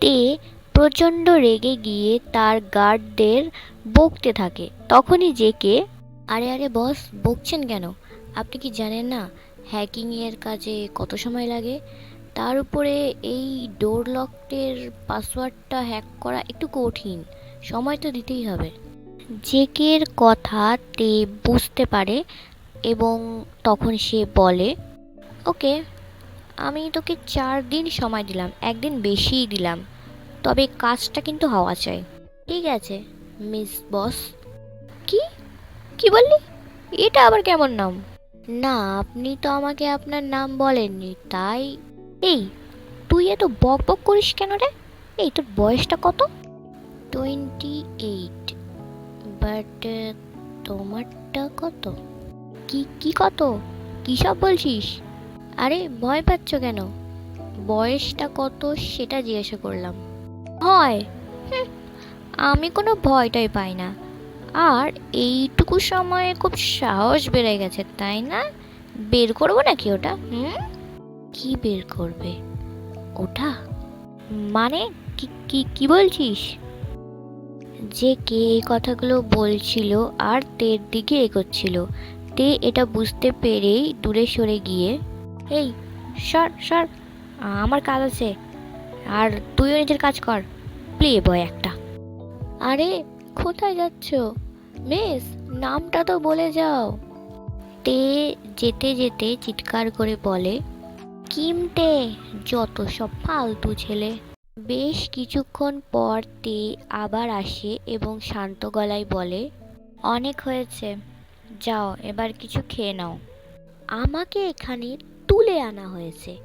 তে প্রচণ্ড রেগে গিয়ে তার গার্ডদের বকতে থাকে। তখনই জেকে আরে আরে, বস, বকছেন কেন? আপনি কি জানেন না, হ্যাকিংয়ের কাজে কত সময় লাগে? তার উপরে এই ডোর লকটের পাসওয়ার্ডটা হ্যাক করা একটু কঠিন। সময় তো দিতেই হবে। জেকের কথা তে বুঝতে পারে এবং তখন সে বলে, ওকে আমি তোকে চার দিন সময় দিলাম, একদিন বেশিই দিলাম। তবে কাজটা কিন্তু হওয়া চাই। ঠিক আছে, মিস বস। কি? কি বললি? এটা আবার কেমন নাম? না, আপনি তো আমাকে আপনার নাম বলেননি, তাই এই, তুই এত বক বক করিস কেন রে? এই, তোর বয়সটা কত? টোয়েন্টি এইট বাট তোমারটা কত? কি কি কত? কী সব বলছিস? আরে ভয় পাচ্ছ কেন? বয়সটা কত সেটা জিজ্ঞাসা করলাম। হয় হুঁ, আমি কোনো ভয়টাই পাই না। আর এইটুকু সময়ে খুব সাহস বেড়ে গেছে তাই না? বের করব নাকি ওটা? হুম? কি বের করবে? ওটা? মানে কি কি বলছিস? যে কে এই কথাগুলো বলছিল আর তের দিকে এগোচ্ছিল তে এটা বুঝতে পেরেই দূরে সরে গিয়ে এই, সর সর, আমার কাজ আছে। আর তুইও নিজের কাজ কর। প্লে বয় একটা। আরে, কোথায় যাচ্ছ? মিস, নামটা তো বলে যাও। তে যেতে যেতে চিৎকার করে বলে কিমটে যত সব ফালতু ছেলে। বেশ কিছুক্ষণ পর তে আবার আসে এবং শান্ত গলায় বলে, অনেক হয়েছে। যাও, এবার কিছু খেয়ে নাও। আমাকে এখানে তুলে আনা হয়েছে।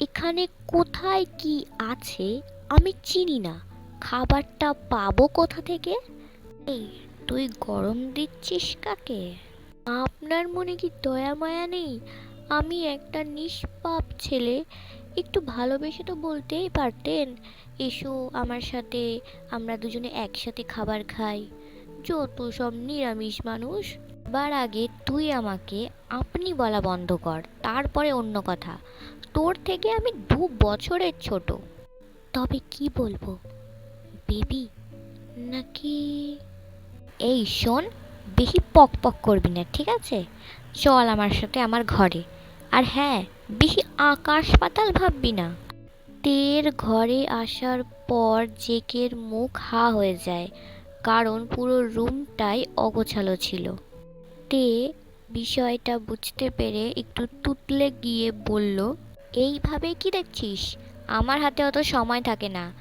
এখানে কোথায় কি আছে আমি চিনি না। খাবারটা পাবো কোথা থেকে? এই, তুই গরম দিচ্ছিস কাকে? আপনার মনে কি দয়া মায়া নেই? আমি একটা নিষ্পাপ ছেলে। একটু ভালোবেসে তো বলতেই পারতেন, এসো আমার সাথে, আমরা দুজনে একসাথে খাবার খাই। যত সব নিরামিষ মানুষ বার আগে তুই আমাকে, আপনি বলা বন্ধ কর, তারপরে অন্য কথা। তোর থেকে আমি দু বছরের ছোট। তবে কি বলব? বেবি? নাকি? এই শোন, বেশি পক পক করবি না, ঠিক আছে? চল আমার সাথে আমার ঘরে। আর হ্যাঁ বেশি আকাশ পাতাল ভাববি না। তের ঘরে আসার পর জেকের মুখ হা হয়ে যায়, কারণ পুরো রুমটাই অগোছালো ছিল। তে বিষয়টা বুঝতে পেরে একটু তুতলে গিয়ে বলল এইভাবে কি দেখছিস? আমার হাতে অত সময় থাকে না।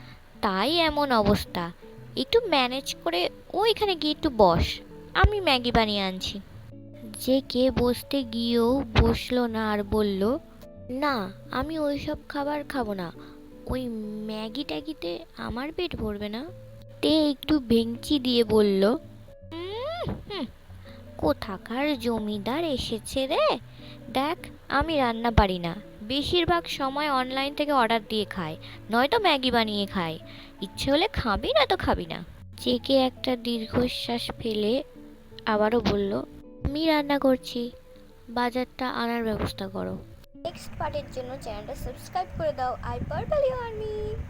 তাই এমন অবস্থা। একটু ম্যানেজ করে ওইখানে গিয়ে একটু বস। আমি ম্যাগি বানিয়ে আনছি। যে কে বসতে গিয়েও বসল না আর বলল না আমি ওই সব খাবার খাব না। ওই ম্যাগি ট্যাগিতে আমার পেট ভরবে না? তে একটু ভেঙচি দিয়ে বলল "উম, হুম, কোথাকার জমিদার এসেছে রে? দেখ, আমি রান্না পারি না। বেশিরভাগ সময় অনলাইন থেকে অর্ডার দিয়ে খাই নয়তো ম্যাগি বানিয়ে খাই ইচ্ছে হলে খাবি না তো খাবি না। জেকে একটা দীর্ঘশ্বাস ফেলে আবারও বলল, আমি রান্না করছি। বাজারটা আনার ব্যবস্থা করো। নেক্সট পার্টের জন্য চ্যানেলটা সাবস্ক্রাইব করে দাও আই পারপালি আর্মি